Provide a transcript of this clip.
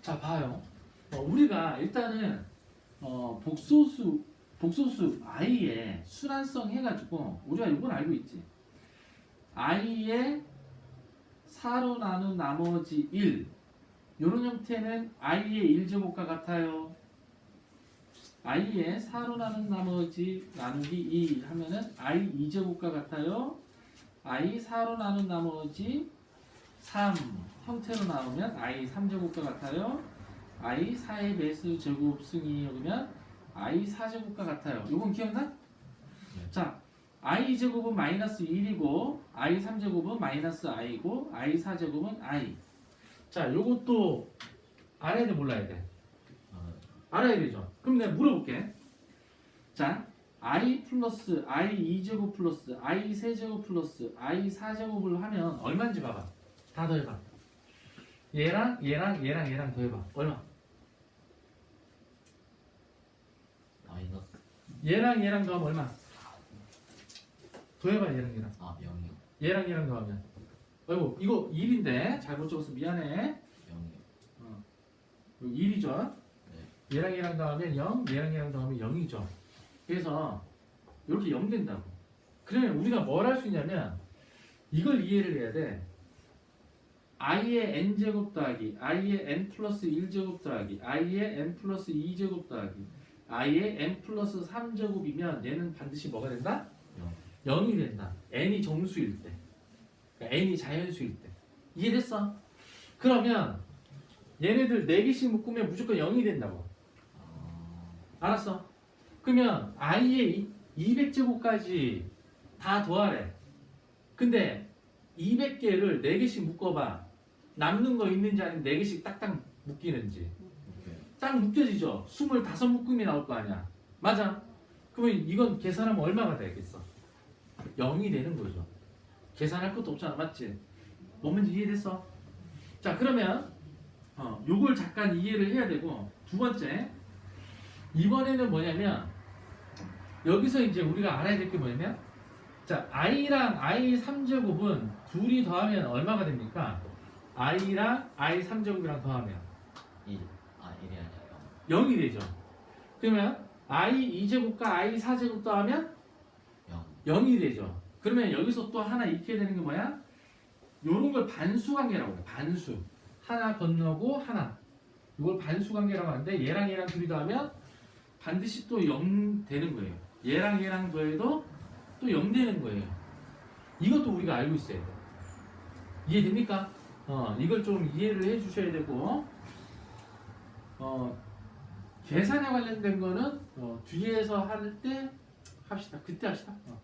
자 봐요. 어, 우리가 일단은 어, 복소수 복소수 i의 순환성 해가지고 우리가 이건 알고 있지. i의 4로 나눈 나머지 1 이런 형태는 i의 1제곱과 같아요. i의 4로 나눈 나머지 나누기 2 하면은 i 2제곱과 같아요. i 4로 나눈 나머지 3 형태로 나오면 i 3제곱과 같아요. i 4의 배수 제곱 승이 여기면 i 4제곱과 같아요. 요건 기억나? 자, i 제곱은 마이너스 1이고 i 3제곱은 마이너스 i고 i 4제곱은 i. 자, 요것도 알아야 돼 몰라야 돼? 아, 알아야 되죠. 그럼 내가 물어볼게. 자, i 플러스 i 2제곱 플러스 i 3제곱 플러스 i 4제곱을 하면 얼마인지 봐봐. 다 더해봐. 얘랑 얘랑 얘랑 얘랑 더해봐. 얼마? 마이너스 얘랑 얘랑 더하면 얼마? 더해봐 얘랑 얘랑. 아 0이요 얘랑 얘랑 더하면. 어이구 이거 1인데 잘못 적어서 미안해. 0이요 이거 1이죠. 네. 얘랑 얘랑 더하면 0, 얘랑 얘랑 더하면 0이죠. 그래서 이렇게 0 된다고. 그러면 우리가 뭘 할 수 있냐면 이걸 이해를 해야 돼. I의 n제곱 더하기 i의 n 플러스 1제곱 더하기 i의 n 플러스 2제곱 더하기 i의 n 플러스 3제곱이면 얘는 반드시 뭐가 된다? 0 0이 된다. n이 정수일 때. 그러니까 n이 자연수일 때. 이해됐어? 그러면 얘네들 4개씩 묶으면 무조건 0이 된다고. 아, 알았어? 그러면 i의 200제곱까지 다 더하래. 근데 200개를 4개씩 묶어봐. 남는 거 있는지 아니면 4개씩 딱딱 묶이는지. 딱 묶여지죠? 25묶음이 나올 거 아니야. 맞아? 그러면 이건 계산하면 얼마가 되겠어? 0이 되는 거죠. 계산할 것도 없잖아. 맞지? 뭔 말인지 이해됐어? 자, 그러면 어, 요걸 잠깐 이해를 해야 되고 두 번째 이번에는 뭐냐면 여기서 이제 우리가 알아야 될 게 뭐냐면 자, i랑 i 3제곱은 둘이 더하면 얼마가 됩니까? I랑 i 3제곱이랑 더하면 1 아 1이 아니라 0이 되죠. 그러면 i 2제곱과 i 4제곱 더하면 0 0이 되죠. 그러면 여기서 또 하나 익혀야 되는 게 뭐야? 요런 걸 반수 관계라고 해. 반수. 하나 건너고 하나. 이걸 반수 관계라고 하는데 얘랑 얘랑 둘이 더하면 반드시 또 0 되는 거예요. 얘랑 얘랑 더해도 또 0 되는 거예요. 이것도 우리가 알고 있어야 돼. 이해됩니까? 어, 이걸 좀 이해를 해 주셔야 되고 어, 계산에 관련된 거는 어, 뒤에서 할 때 합시다. 그때 합시다. 어.